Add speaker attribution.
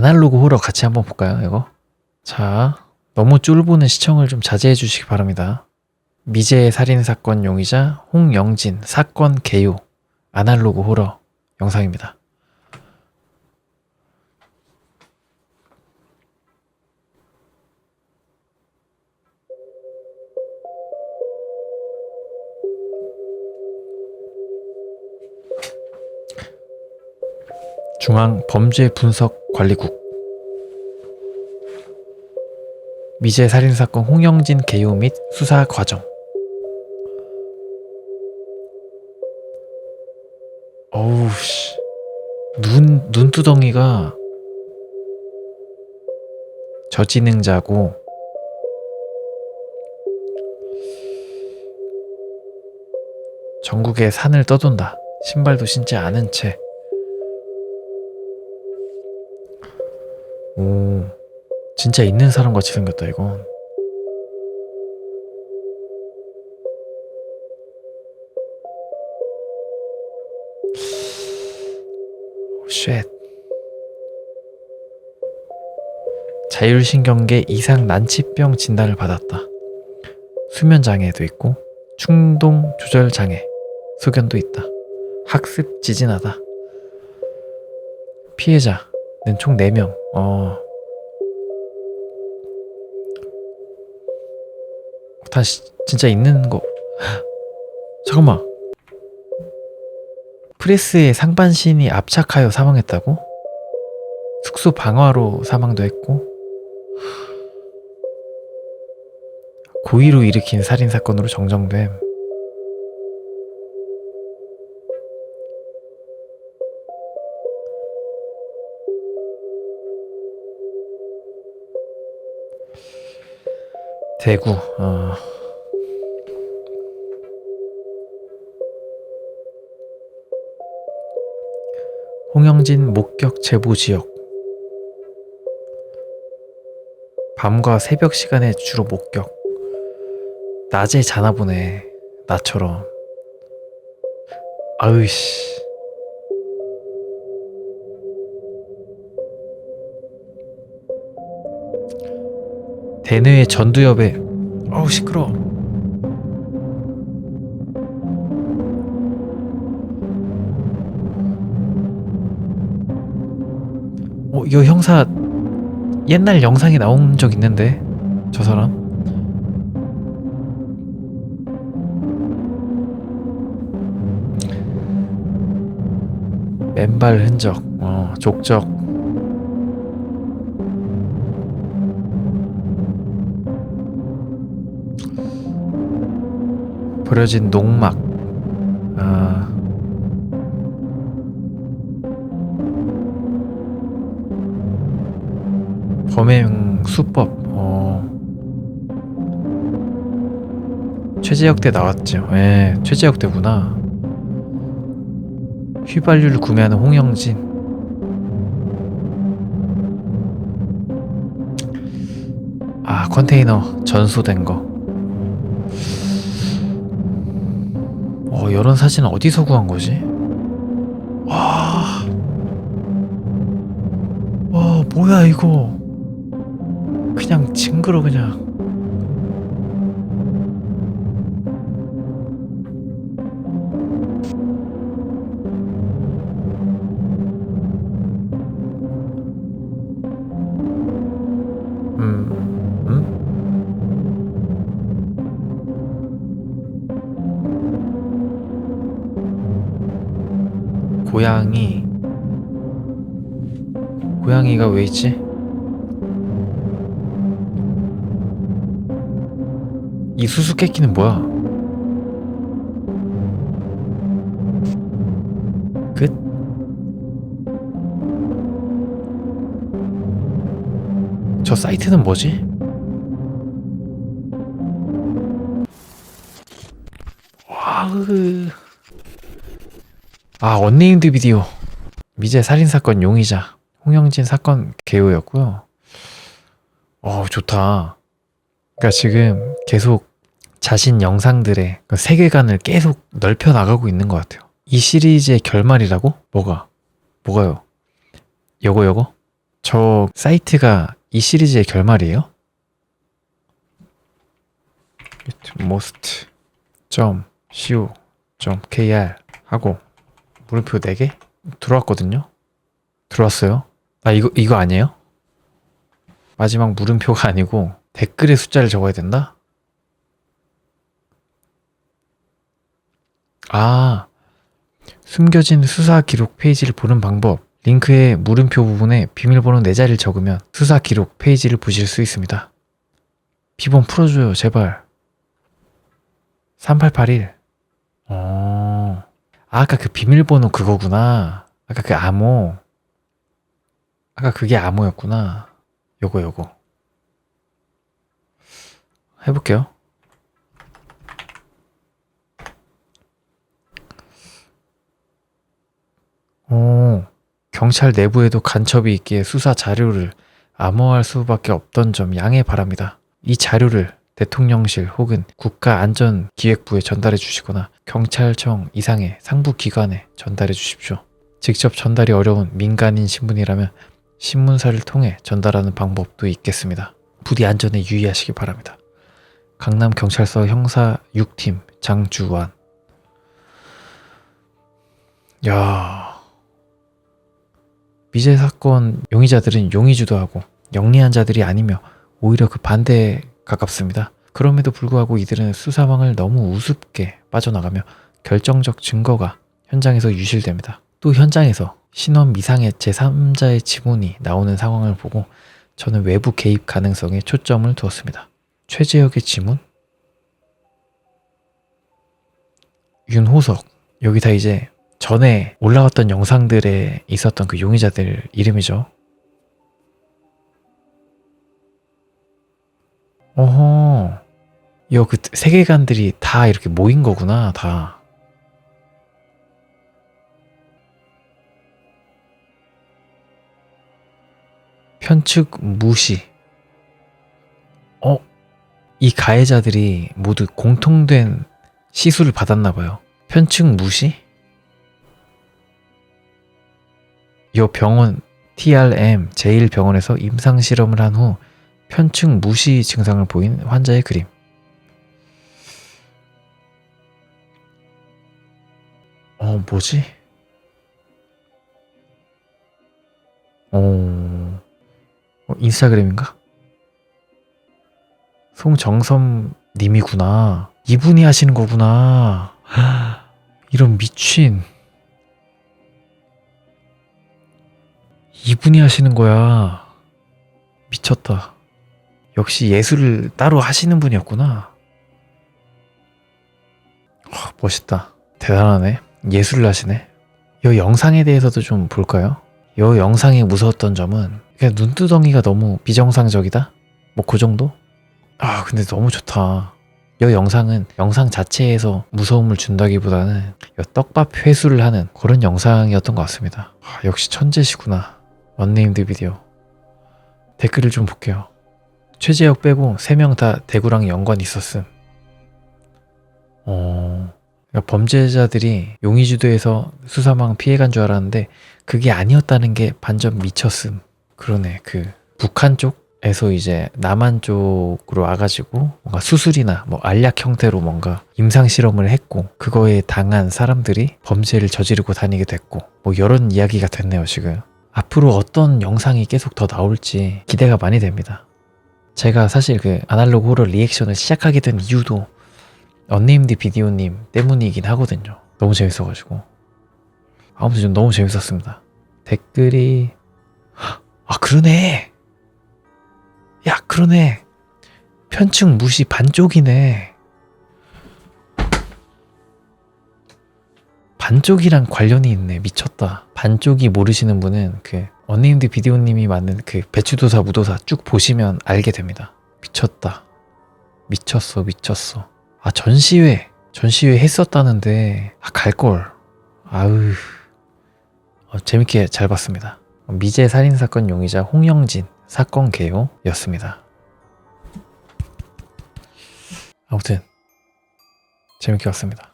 Speaker 1: 아날로그 호러 같이 한번 볼까요, 이거? 자, 너무 쫄보는 시청을 좀 자제해 주시기 바랍니다. 미제의 살인사건 용의자 홍영진 사건 개요 아날로그 호러 영상입니다. 중앙 범죄 분석 관리국 미제 살인사건 홍영진 개요 및 수사 과정 어우 씨. 눈 눈두덩이가 저지능자고 전국의 산을 떠돈다. 신발도 신지 않은 채. 오, 진짜 있는 사람 같이 생겼다 이건. 쉣. 자율신경계 이상 난치병 진단을 받았다. 수면 장애도 있고 충동 조절 장애, 소견도 있다. 학습 지진하다. 피해자는 총 4명. 어. 다 시 진짜 있는 거. 잠깐만. 프레스에 상반신이 압착하여 사망했다고? 숙소 방화로 사망도 했고 고의로 일으킨 살인 사건으로 정정됨. 대구. 어. 홍영진 목격 제보 지역. 밤과 새벽 시간에 주로 목격. 낮에 자나 보네. 나처럼. 아으씨 대뇌의 전두엽에. 어우 시끄러 어, 이 형사 옛날 영상에 나온 적 있는데 저 사람? 맨발 흔적 어, 족적 버려진 농막. 아, 범행 수법. 어. 최재혁 때 나왔죠 예 최재혁 때구나. 휘발유를 구매하는 홍영진. 아 컨테이너 전소된 거 어, 이런 사진은 어디서 구한 거지? 와, 와, 뭐야 이거? 그냥 징그러 그냥. 음, 음? 고양이 고양이가 왜 있지? 이 수수께끼는 뭐야? 끝? 저 사이트는 뭐지? 와우 아 언네임드 비디오 미제 살인사건 용의자 홍영진 사건 개요였고요 어 좋다 그러니까 지금 계속 자신 영상들의 그 세계관을 계속 넓혀 나가고 있는 것 같아요 이 시리즈의 결말이라고? 뭐가? 뭐가요? 요거 요거? 저 사이트가 이 시리즈의 결말이에요? most co kr 하고 물음표 4개 들어왔거든요. 들어왔어요. 아 이거 이거 아니에요? 마지막 물음표가 아니고 댓글의 숫자를 적어야 된다? 아 숨겨진 수사 기록 페이지를 보는 방법 링크의 물음표 부분에 비밀번호 4자리를 적으면 수사 기록 페이지를 보실 수 있습니다. 비번 풀어줘요 제발 3881 어... 아, 아까 그 비밀번호 그거구나. 아까 그 암호. 아까 그게 암호였구나. 요거 요거. 해볼게요. 오, 경찰 내부에도 간첩이 있기에 수사 자료를 암호화할 수밖에 없던 점 양해 바랍니다. 이 자료를 대통령실 혹은 국가안전기획부에 전달해 주시거나 경찰청 이상의 상부 기관에 전달해 주십시오. 직접 전달이 어려운 민간인 신분이라면 신문사를 통해 전달하는 방법도 있겠습니다. 부디 안전에 유의하시기 바랍니다. 강남경찰서 형사 6팀 장주환 야 미제 사건 용의자들은 용의주도 하고 영리한 자들이 아니며 오히려 그 반대에 가깝습니다. 그럼에도 불구하고 이들은 수사망을 너무 우습게 빠져나가며 결정적 증거가 현장에서 유실됩니다. 또 현장에서 신원 미상의 제3자의 지문이 나오는 상황을 보고 저는 외부 개입 가능성에 초점을 두었습니다. 최재혁의 지문? 윤호석. 여기 다 이제 전에 올라왔던 영상들에 있었던 그 용의자들 이름이죠. 어허. 여 그 세계관들이 다 이렇게 모인 거구나, 다. 편측 무시. 어? 이 가해자들이 모두 공통된 시술을 받았나 봐요. 편측 무시? 이 병원 TRM 제1병원에서 임상 실험을 한 후 편측 무시 증상을 보인 환자의 그림. 어, 뭐지? 어, 어, 인스타그램인가? 송정섭 님이구나. 이분이 하시는 거구나. 이런 미친. 이분이 하시는 거야. 미쳤다. 역시 예술을 따로 하시는 분이었구나. 와, 멋있다. 대단하네. 예술을 하시네. 이 영상에 대해서도 좀 볼까요? 이 영상이 무서웠던 점은 그냥 눈두덩이가 너무 비정상적이다? 뭐 그 정도? 아 근데 너무 좋다. 이 영상은 영상 자체에서 무서움을 준다기보다는 이 떡밥 회수를 하는 그런 영상이었던 것 같습니다. 아, 역시 천재시구나. 언네임드 비디오. 댓글을 좀 볼게요. 최재혁 빼고 3명 다 대구랑 연관이 있었음. 어, 그러니까 범죄자들이 용의주도에서 수사망 피해간 줄 알았는데 그게 아니었다는 게 반전 미쳤음. 그러네. 그 북한 쪽에서 이제 남한 쪽으로 와가지고 뭔가 수술이나 뭐 알약 형태로 뭔가 임상 실험을 했고 그거에 당한 사람들이 범죄를 저지르고 다니게 됐고 뭐 이런 이야기가 됐네요 지금. 앞으로 어떤 영상이 계속 더 나올지 기대가 많이 됩니다. 제가 사실 그 아날로그 호러 리액션을 시작하게 된 이유도 언네임드 비디오님 때문이긴 하거든요. 너무 재밌어가지고. 아무튼 좀 너무 재밌었습니다. 댓글이 아 그러네. 야 그러네. 편측 무시 반쪽이네. 반쪽이랑 관련이 있네. 미쳤다. 반쪽이 모르시는 분은 그 언네임드 비디오님이 만든 그 배추도사 무도사 쭉 보시면 알게 됩니다. 미쳤다. 미쳤어, 미쳤어. 아 전시회, 전시회 했었다는데 아 갈걸. 아우 어, 재밌게 잘 봤습니다. 미제 살인 사건 용의자 홍영진 사건 개요 였습니다. 아무튼 재밌게 봤습니다.